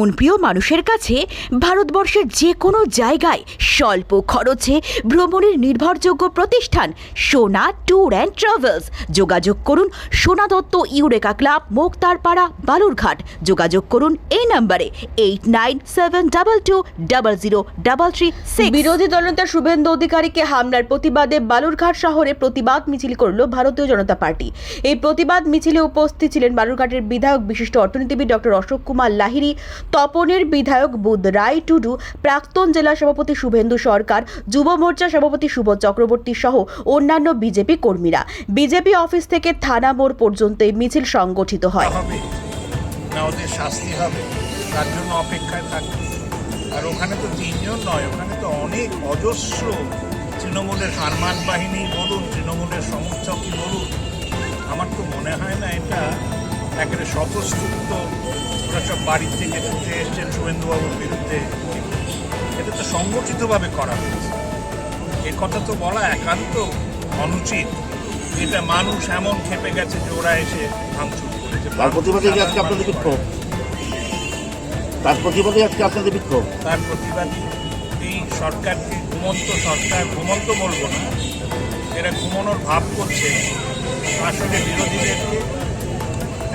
ভ্রমণপ্রিয় মানুষের কাছে ভারতবর্ষের যে কোনো জায়গায় স্বল্প খরচে ভ্রমণের নির্ভরযোগ্য প্রতিষ্ঠান সোনা ট্যুর অ্যান্ড ট্রাভেলস। যোগাযোগ করুন সোনা দত্ত ইউরেকা ক্লাব, মোক্তারপাড়া, বালুরঘাট। যোগাযোগ করুন এই নাম্বারে eight nine seven double two double zero double three six. বিরোধী দলনেতা শুভেন্দু অধিকারীকে হামলার প্রতিবাদে বালুরঘাট শহরে প্রতিবাদ মিছিল করল ভারতীয় জনতা পার্টি। এই প্রতিবাদ মিছিলে উপস্থিত ছিলেন বালুরঘাটের বিধায়ক, বিশিষ্ট অর্থনীতিবিদ ডক্টর অশোক কুমার লাহিড়ী। তপনের বিধায়ক বুধ রায় টুডু, প্রাক্তন জেলা সভাপতি শুভেন্দু সরকার, যুব মোর্চা সভাপতি সুবোধ চক্রবর্তী সহ অন্যান্য বিজেপি কর্মীরা। বিজেপি অফিস থেকে থানা মোড় পর্যন্ত এই মিছিল সংগঠিত হয়। আর ওখানে তো তিনজন নয়, ওখানে তো অনেক অজস্র তৃণমূলের হারমান বাহিনী বলুন, তৃণমূলের সমর্থকই বলুন। আমার তো মনে হয় না এটা একেবারে স্বতঃস্ফূর্ত ওরা সব বাড়ির থেকে ছুটে এসছেন শুভেন্দুবাবুর বিরুদ্ধে। এটা তো সংগঠিতভাবে করা হয়েছে। এ কথা তো বলা একান্ত অনুচিত। এটা মানুষ এমন খেপে গেছে যে ওরা এসে ভাঙচুর করেছে। তার প্রতিবাদে আজকে আপনাদের বিক্ষোভ? তার প্রতিবাদে আজকে আপনাদের বিক্ষোভ? তার প্রতিবাদী এই সরকারকে ঘুমন্ত সরকার ঘুমন্ত বলব না এরা ঘুমানোর ভাব করছে। আসলে বিরোধীদেরকে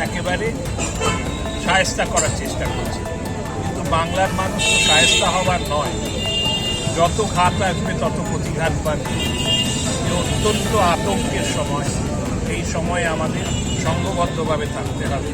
একেবারে সায়স্তা করার চেষ্টা করছে। কিন্তু বাংলার মানুষ তো সায়স্তা হবার নয়। যত ঘাত আসবে, তত প্রতিঘাত যে অত্যন্ত আতঙ্কের সময়, এই সময়ে আমাদের সংঘবদ্ধভাবে থাকতে হবে।